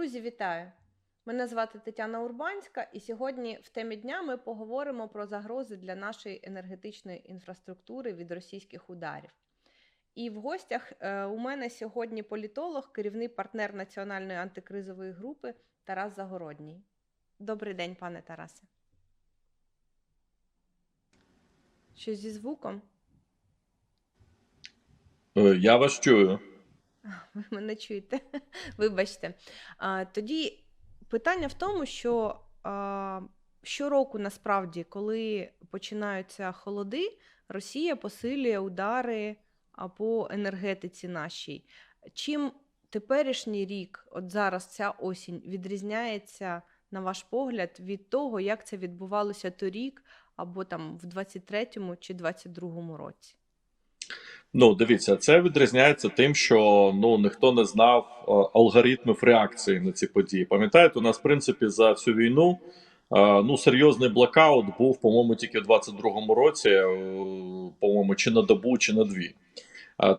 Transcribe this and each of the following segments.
Друзі, вітаю! Мене звати Тетяна Урбанська, і сьогодні в темі дня ми поговоримо про загрози для нашої енергетичної інфраструктури від російських ударів. І в гостях е, у мене сьогодні політолог, керівний партнер національної антикризової групи Тарас Загородній. Добрий день, пане Тарасе. Щось зі звуком? Е, Я вас чую. Ви мене чуєте? Вибачте. Тоді питання в тому, що щороку насправді, коли починаються холоди, Росія посилює удари по енергетиці нашій. Чим теперішній рік, от зараз ця осінь, відрізняється, на ваш погляд, від того, як це відбувалося торік, або там в 23-му чи 22-му році? Ну, дивіться, це відрізняється тим, що ну ніхто не знав е, алгоритмів реакції на ці події. Пам'ятаєте, у нас в принципі за всю війну е, ну серйозний блокаут був, по-моєму, тільки в 22-му році, е, по-моєму, чи на добу, чи на дві.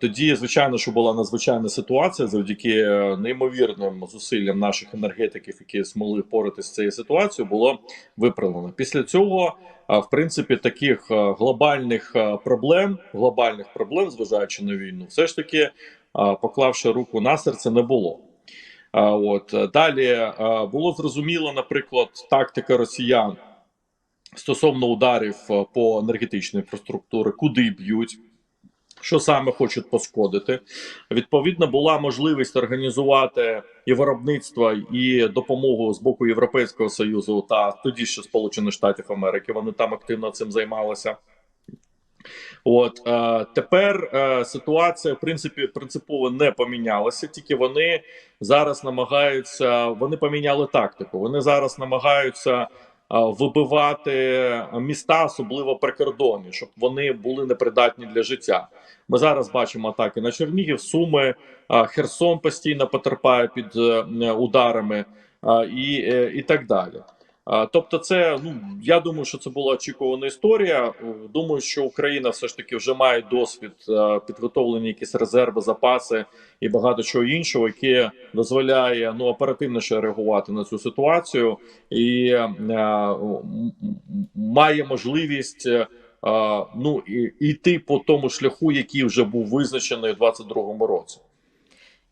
Тоді, звичайно, що була надзвичайна ситуація завдяки е, неймовірним зусиллям наших енергетиків, які змогли впоратися з цією ситуацією, було виправлено. Після цього, а, в принципі, таких е, глобальних е, проблем, глобальних проблем, зважаючи на війну, все ж таки, поклавши руку на серце, не було. От е, далі було зрозуміло, наприклад, тактика росіян стосовно ударів е, по енергетичній інфраструктурі, куди б'ють. Що саме хочуть пошкодити? Відповідно, була можливість організувати і виробництво, і допомогу з боку Європейського союзу та тоді ще Сполучених Штатів Америки. Вони там активно цим займалися. От е, тепер е, ситуація в принципі принципово не помінялася, тільки вони зараз намагаються. Вони поміняли тактику. Вони зараз намагаються вибивати міста, особливо прикордонні, щоб вони були непридатні для життя. Ми зараз бачимо атаки на Чернігів, Суми, е, Херсон постійно потерпає під е, ударами е, і, е, і так далі. А, Тобто, це ну я думаю, що це була очікувана історія. Е, Думаю, що Україна все ж таки вже має досвід е, підготовлені якісь резерви, запаси і багато чого іншого, яке дозволяє ну оперативніше реагувати на цю ситуацію, і е, м- м- має можливість е, е, ну і йти по тому шляху, який вже був визначений у 2022 році.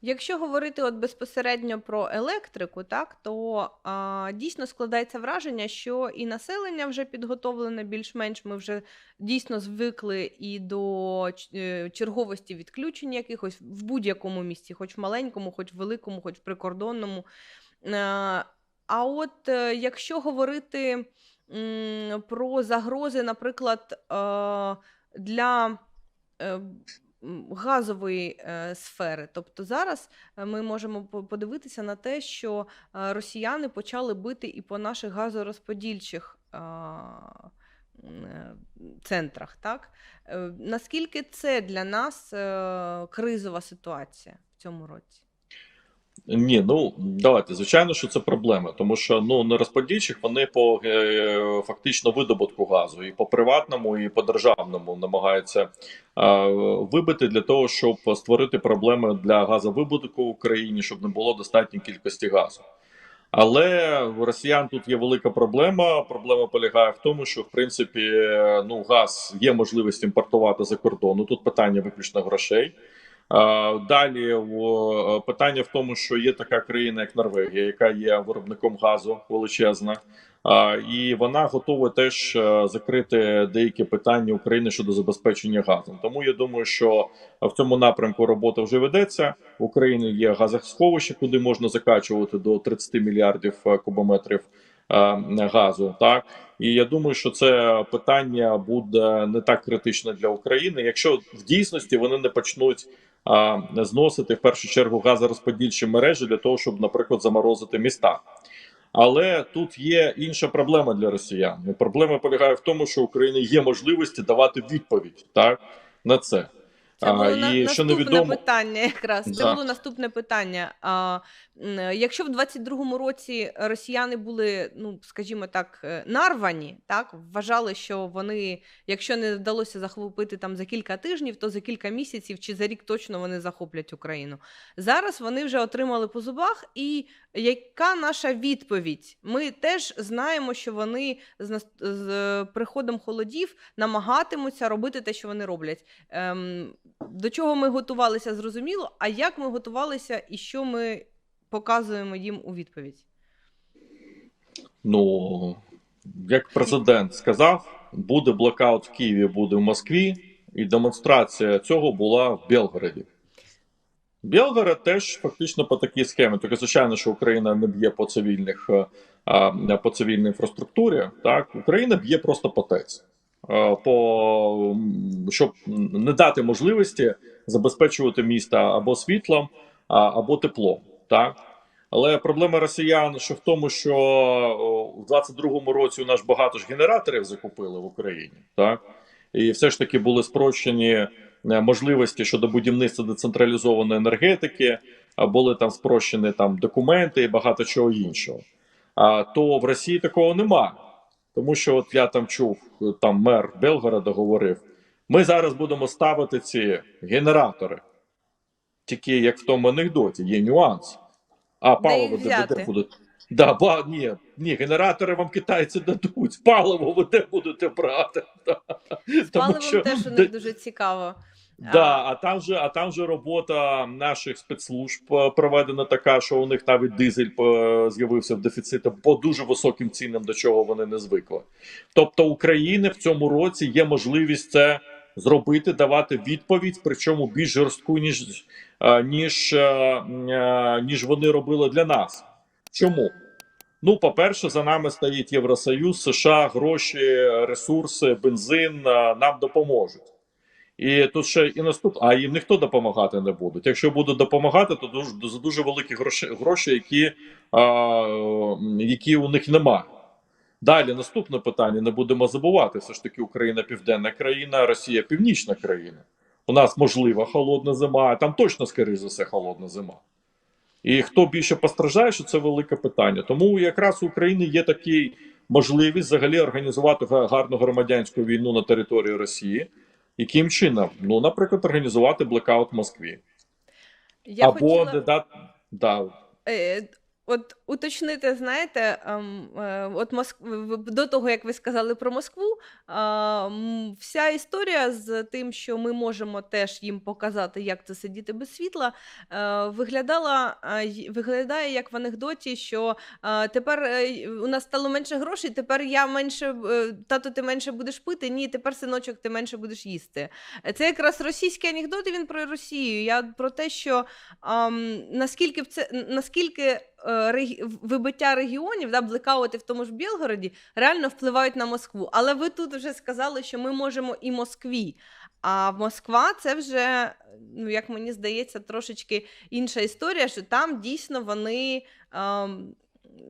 Якщо говорити от безпосередньо про електрику, так то а, дійсно складається враження, що і населення вже підготовлене більш-менш. Ми вже дійсно звикли і до е, черговості відключень якихось в будь-якому місці, хоч в маленькому, хоч в великому, хоч в прикордонному. Е, А от е, якщо говорити м, про загрози, наприклад, е, для газової е, сфери. Тобто зараз е, ми можемо подивитися на те, що е, росіяни почали бити і по наших газорозподільчих центрах. Так? Наскільки це для нас кризова ситуація в цьому році? Ні, ну давайте, звичайно, що це проблема, тому що ну на розподільчих вони по е, фактично видобутку газу і по приватному, і по державному намагаються е, вибити для того, щоб створити проблеми для газовидобутку в Україні, щоб не було достатньої кількості газу. Але у росіян тут є велика проблема. Проблема полягає в тому, що в принципі е, ну газ є можливість імпортувати за кордону. Тут питання виключно грошей. Далі питання в тому, що є така країна, як Норвегія, яка є виробником газу величезна, і вона готова теж е, закрити деякі питання України щодо забезпечення газом. Тому я думаю, що в цьому напрямку робота вже ведеться. В Україні є газосховище, куди можна закачувати до 30 мільярдів е, кубометрів е, газу. Так і я думаю, що це питання буде не так критичне для України, якщо в дійсності вони не почнуть а, зносити в першу чергу газорозподільчі мережі для того, щоб, наприклад, заморозити міста. Але тут є інша проблема для росіян. Проблема полягає в тому, що у України є можливості давати відповідь так на це. Це А, було і на, що невідомо- питання, якраз. Це було наступне питання. А, якщо в 22-му році росіяни були, ну скажімо так, е, нарвані, так вважали, що вони, якщо не вдалося захопити там за кілька тижнів, то за кілька місяців чи за рік точно вони захоплять Україну. Зараз вони вже отримали по зубах. І яка наша відповідь? Ми теж знаємо, що вони з, нас- з е, приходом холодів намагатимуться робити те, що вони роблять. Ем, до чого ми готувалися, зрозуміло. А як ми готувалися і що ми показуємо їм у відповідь? Ну, як президент сказав, буде блокаут в Києві, буде в Москві, і демонстрація цього була в Белгороді. Білгород теж фактично по такій схемі. Тільки, звичайно, що Україна не б'є по цивільних е, по цивільній інфраструктурі. Так, Україна б'є просто по ТЕЦ. Е, По, щоб не дати можливості забезпечувати міста або світлом, або теплом. Так? Але проблема росіян що в тому, що у 22-му році у нас багато ж генераторів закупили в Україні, так і все ж таки були спрощені е, можливості щодо будівництва децентралізованої енергетики, були там спрощені там документи і багато чого іншого. А то в Росії такого нема. Тому що от я там чув, там мер Белгорода говорив: ми зараз будемо ставити ці генератори. Тільки як в тому анекдоті, є нюанс. А паливо де, будуть. Да, ба, ні, ні, генератори вам китайці дадуть. Паливо ви де будете брати. Да. З паливом теж у них дуже цікаво. Да, а там же, а там же робота наших спецслужб е, проведена така, що у них навіть дизель е, з'явився в дефіциті по дуже високим цінам, до чого вони не звикли. Тобто, України в цьому році є можливість це зробити, давати відповідь, причому більш жорстку, ніж, е, ніж, ніж вони робили для нас. Чому? Ну, по-перше, за нами стоїть Євросоюз, США, гроші, ресурси, бензин нам допоможуть. І тут ще і наступ, а їм ніхто допомагати не буде. Якщо будуть допомагати, то дуже за дуже великі гроші, гроші які, а, які у них немає. Далі наступне питання: не будемо забувати. Все ж таки, Україна південна країна, Росія північна країна. У нас можлива холодна зима, а там точно, скоріш за все, холодна зима. І хто більше постраждає, що це велике питання. Тому якраз у України є такий можливість взагалі організувати гарну громадянську війну на території Росії. Яким чином? Ну, наприклад, організувати блекаут в Москві. Я Або хотіла... не. Да, Е, От уточнити, знаєте, ем, е, от Моск... до того, як ви сказали про Москву, вся історія з тим, що ми можемо теж їм показати, як це сидіти без світла, е, виглядала, а, виглядає як в анекдоті, що е, тепер е, у нас стало менше грошей, тепер я менше, е, тато, ти менше будеш пити, ні, тепер синочок, ти менше будеш їсти. Е, Це якраз російський анекдот, і він про Росію. Я про те, що наскільки це наскільки е, вибиття регіонів, да, блекаути в тому ж Білгороді, реально впливають на Москву. Але ви тут вже сказали, що ми можемо і Москві. А Москва це вже, ну як мені здається, трошечки інша історія, що там дійсно вони ам,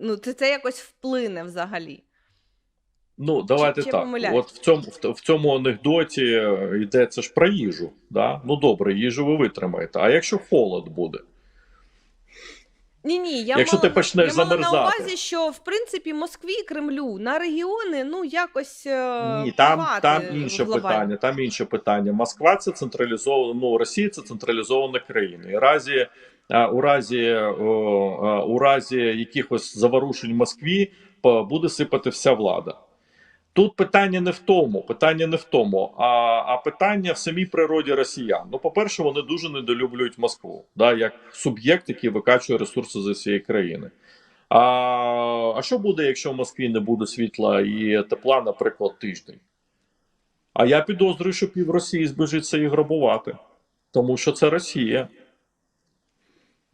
ну, це, це якось вплине взагалі. Ну, давайте чи так. От в цьому, в, в цьому анекдоті е, йдеться ж про їжу. Да? Ну добре, їжу ви витримаєте. А якщо холод буде? Ні, ні, я Якщо мала, ти почнеш я мала на увазі, що в принципі Москві, Кремлю на регіони ну якось е, Ні, там, там інше глобально. питання. Там інше питання. Москва це централізована. Ну, Росія це централізована країна. І разі, у разі у разі якихось заворушень в Москві буде сипати вся влада. Тут питання не в тому, питання не в тому, а, а питання в самій природі росіян. Ну, по-перше, вони дуже недолюблюють Москву, да, як суб'єкт, який викачує ресурси з усієї країни. А, а що буде, якщо в Москві не буде світла і тепла, наприклад, тиждень? А я підозрюю, що пів Росії збежиться і грабувати, тому що це Росія.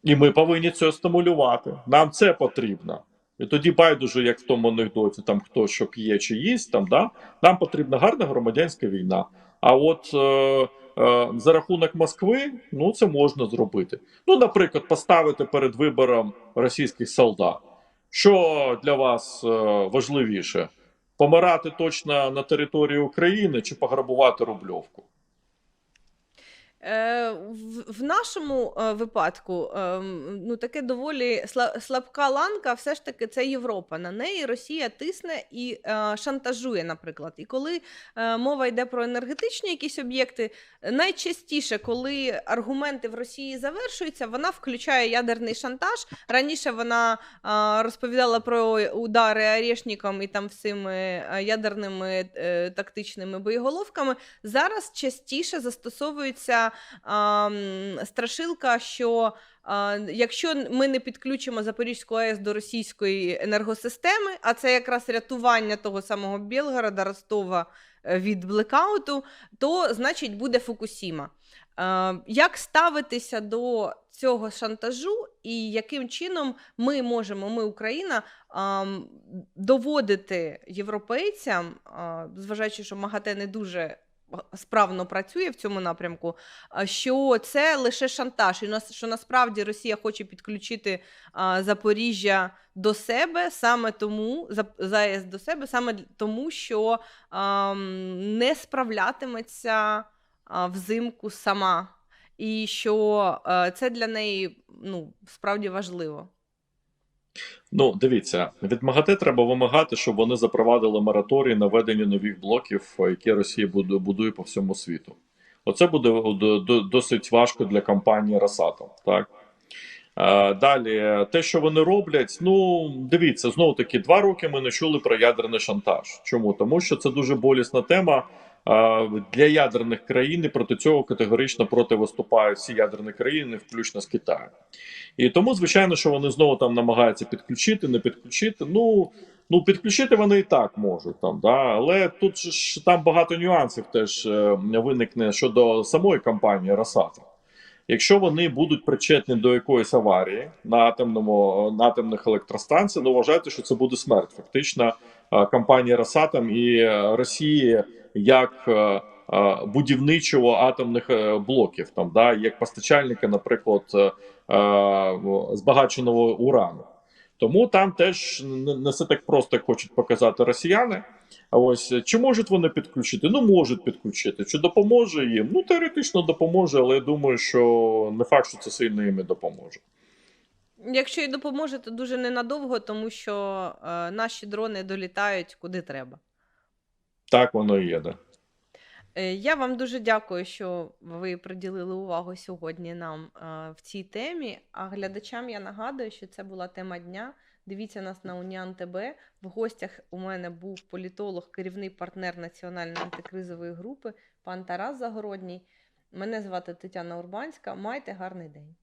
І ми повинні це стимулювати. Нам це потрібно. І тоді байдуже, як в тому анекдоті, там хто що п'є чи їсть, там, да? нам потрібна гарна громадянська війна. А от е, е, за рахунок Москви, ну це можна зробити. Ну, наприклад, поставити перед вибором російських солдат. Що для вас е, важливіше? Помирати точно на території України чи пограбувати Рубльовку? Е, в, нашому е, випадку ем, ну, таке доволі слабка ланка, все ж таки, це Європа. На неї Росія тисне і е, шантажує, наприклад. І коли мова йде про енергетичні якісь об'єкти, найчастіше, коли аргументи в Росії завершуються, вона включає ядерний шантаж. Раніше вона розповідала про удари Орешником і там всіми ядерними тактичними боєголовками. Зараз частіше застосовується а, страшилка, що а, якщо ми не підключимо Запорізьку АЕС до російської енергосистеми, а це якраз рятування того самого Білгорода, Ростова е, від блекауту, то значить буде Фукусіма. Е, Як ставитися до цього шантажу, і яким чином ми можемо, ми, Україна, доводити європейцям, зважаючи, що МАГАТЕ не дуже справно працює в цьому напрямку, що це лише шантаж, і що насправді Росія хоче підключити Запоріжжя до себе саме тому, за- ЗАЕС до себе, саме тому, що не справлятиметься взимку сама, і що е, це для неї ну, справді важливо. Ну, дивіться, від МАГАТЕ треба вимагати, щоб вони запровадили мораторій на введення нових блоків, е, які Росія будує по всьому світу. Оце буде до- до- досить важко для компанії Росатом. Так? Е, Далі, те, що вони роблять, ну дивіться, знову таки, два роки ми не чули про ядерний шантаж. Чому? Тому що це дуже болісна тема для ядерних країн. І проти цього категорично проти виступають всі ядерні країни, включно з Китаєм. І тому, звичайно, що вони знову там намагаються підключити, не підключити. Ну, ну підключити вони і так можуть там, да? але тут ж там багато нюансів теж е, виникне щодо самої компанії Росатом. Якщо вони будуть причетні до якоїсь аварії на атомному на атомних електростанціях, ну вважайте, що це буде смерть. Фактично, компанія Росатом і е, Росії як е, е, будівничого атомних е, блоків, там да як постачальника, наприклад, збагаченого урану. Тому там теж не все так просто як хочуть показати росіяни. А ось чи можуть вони підключити? Ну можуть підключити. Чи допоможе їм? Ну теоретично допоможе, але я думаю, що не факт, що це сильно їм і допоможе. Якщо і допоможе, то дуже ненадовго, тому що е, наші дрони долітають куди треба. Так воно і є. Да. Е, Я вам дуже дякую, що ви приділили увагу сьогодні нам е, в цій темі. А глядачам я нагадую, що це була тема дня. Дивіться нас на Уніан ТБ. В гостях у мене був політолог, керівний партнер національної антикризової групи, пан Тарас Загородній. Мене звати Тетяна Урбанська. Майте гарний день.